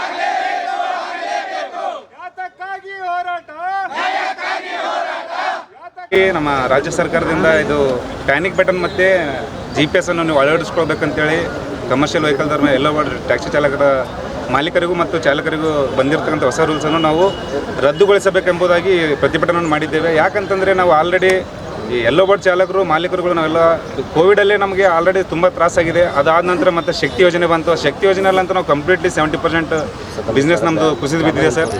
ಆಗಲೇಬೇಕು. ಯಾತಕ್ಕಾಗಿ ಹೋರಾಟ? ನಮ್ಮ ರಾಜ್ಯ ಸರ್ಕಾರದಿಂದ ಇದು ಪ್ಯಾನಿಕ್ ಬಟನ್ ಮತ್ತೆ ಜಿ ಪಿ ಎಸ್ ಅನ್ನು ನೀವು ಅಳವಡಿಸ್ಕೊಳ್ಬೇಕಂತೇಳಿ ಕಮರ್ಷಿಯಲ್ ವೆಹಿಕಲ್ ಧರ್ಮ ಎಲ್ಲ ಟ್ಯಾಕ್ಸಿ ಚಾಲಕರ ಮಾಲೀಕರಿಗೂ ಮತ್ತು ಚಾಲಕರಿಗೂ ಬಂದಿರತಕ್ಕಂಥ ಹೊಸ ರೂಲ್ಸನ್ನು ನಾವು ರದ್ದುಗೊಳಿಸಬೇಕೆಂಬುದಾಗಿ ಪ್ರತಿಭಟನೆ ಮಾಡಿದ್ದೇವೆ. ಯಾಕಂತಂದರೆ ನಾವು ಆಲ್ರೆಡಿ ಈ ಎಲ್ಲೋ ಬೋಟ್ ಚಾಲಕರು, ಮಾಲೀಕರುಗಳು ನಾವೆಲ್ಲ ಕೋವಿಡಲ್ಲೇ ನಮಗೆ ಆಲ್ರೆಡಿ ತುಂಬ ತ್ರಾಸಾಗಿದೆ. ಅದಾದ ನಂತರ ಮತ್ತೆ ಶಕ್ತಿ ಯೋಜನೆ ಬಂತು. ಶಕ್ತಿ ಯೋಜನೆಯಲ್ಲಂತೂ ನಾವು ಕಂಪ್ಲೀಟ್ಲಿ ಸೆವೆಂಟಿ ಪರ್ಸೆಂಟ್ ಬಿಸ್ನೆಸ್ ನಮ್ಮದು ಕುಸಿದು ಬಿದ್ದಿದೆ ಸರ್.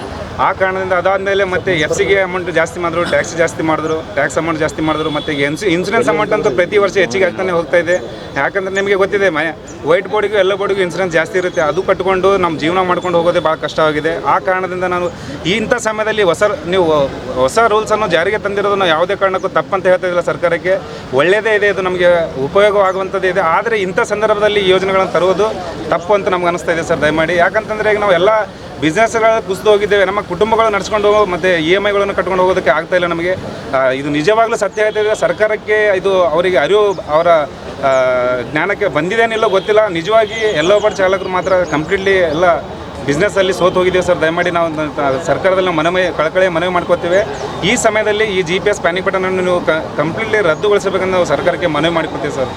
ಆ ಕಾರಣದಿಂದ ಅದಾದಮೇಲೆ ಮತ್ತೆ ಎಫ್ ಸಿಗೆ ಅಮೌಂಟ್ ಜಾಸ್ತಿ ಮಾಡಿದ್ರು ಟ್ಯಾಕ್ಸ್ ಜಾಸ್ತಿ ಮಾಡಿದ್ರು ಟ್ಯಾಕ್ಸ್ ಅಮೌಂಟ್ ಜಾಸ್ತಿ ಮಾಡಿದ್ರು ಮತ್ತು ಎನ್ಸಿ ಇನ್ಸೂರೆನ್ಸ್ ಅಮೌಂಟ್ ಅಂತೂ ಪ್ರತಿ ವರ್ಷ ಹೆಚ್ಚಿಗೆ ಆಗ್ತಾನೆ ಹೋಗ್ತಾ ಇದೆ. ಯಾಕಂದ್ರೆ ನಿಮಗೆ ಗೊತ್ತಿದೆ ಮಯ ವೈಟ್ ಬೋರ್ಡಿಗೂ ಎಲ್ಲ ಬೋರ್ಡಿಗೂ ಇನ್ಸೂರೆನ್ಸ್ ಜಾಸ್ತಿ ಇರುತ್ತೆ. ಅದು ಕಟ್ಕೊಂಡು ನಮ್ಮ ಜೀವನ ಮಾಡ್ಕೊಂಡು ಹೋಗೋದೇ ಭಾಳ ಕಷ್ಟವಾಗಿದೆ ಆ ಕಾರಣದಿಂದ ನಾನು ಈ ಇಂಥ ಸಮಯದಲ್ಲಿ ಹೊಸ ನೀವು ಹೊಸ ರೂಲ್ಸನ್ನು ಜಾರಿಗೆ ತಂದಿರೋದನ್ನು ಯಾವುದೇ ಕಾರಣಕ್ಕೂ ತಪ್ಪಂತ ಹೇಳ್ತಾ ಇಲ್ಲ ಸರ್ಕಾರಕ್ಕೆ. ಒಳ್ಳೆಯದೇ ಇದೆ ಇದು ನಮಗೆ ಉಪಯೋಗವಾಗುವಂಥದ್ದು ಇದೆ. ಆದರೆ ಇಂಥ ಸಂದರ್ಭದಲ್ಲಿ ಈ ಯೋಜನೆಗಳನ್ನು ತರುವುದು ತಪ್ಪು ಅಂತ ನಮ್ಗೆ ಅನಿಸ್ತಾ ಇದೆ ಸರ್ ದಯಮಾಡಿ. ಯಾಕಂತಂದರೆ ಈಗ ನಾವು ಎಲ್ಲ ಬಿಸ್ನೆಸ್ಗಳು ಕುಸಿದು ಹೋಗಿದ್ದೇವೆ. ನಮ್ಮ ಕುಟುಂಬಗಳು ನಡೆಸ್ಕೊಂಡು ಹೋಗೋ ಮತ್ತು ಇ ಎಂ ಐಗಳನ್ನು ಕಟ್ಕೊಂಡು ಹೋಗೋದಕ್ಕೆ ಆಗ್ತಾ ಇಲ್ಲ ನಮಗೆ. ಇದು ನಿಜವಾಗ್ಲೂ ಸತ್ಯ ಇದೆ ಸರ್ಕಾರಕ್ಕೆ ಇದು ಅವರಿಗೆ ಅರಿವು, ಅವರ ಜ್ಞಾನಕ್ಕೆ ಬಂದಿದೇನಿಲ್ಲೋ ಗೊತ್ತಿಲ್ಲ. ನಿಜವಾಗಿ ಎಲ್ಲ ಒಬ್ಬರು ಚಾಲಕರು ಮಾತ್ರ ಕಂಪ್ಲೀಟ್ಲಿ ಎಲ್ಲ ಬಿಸ್ನೆಸ್ಸಲ್ಲಿ ಸೋತು ಹೋಗಿದ್ದೇವೆ ಸರ್. ದಯಮಾಡಿ ನಾವು ಸರ್ಕಾರದಲ್ಲಿ ನಾವು ಮನವಿ ಕಳಕಳಿ ಮನವಿ ಮಾಡ್ಕೋತೇವೆ. ಈ ಸಮಯದಲ್ಲಿ ಈ ಜಿ ಪಿ ಎಸ್ ಪ್ಯಾನಿಕ್ ನೀವು ಕಂಪ್ಲೀಟ್ಲಿ ರದ್ದುಗೊಳಿಸಬೇಕಂತ ನಾವು ಸರ್ಕಾರಕ್ಕೆ ಮನವಿ ಮಾಡಿಕೊಡ್ತೀವಿ ಸರ್.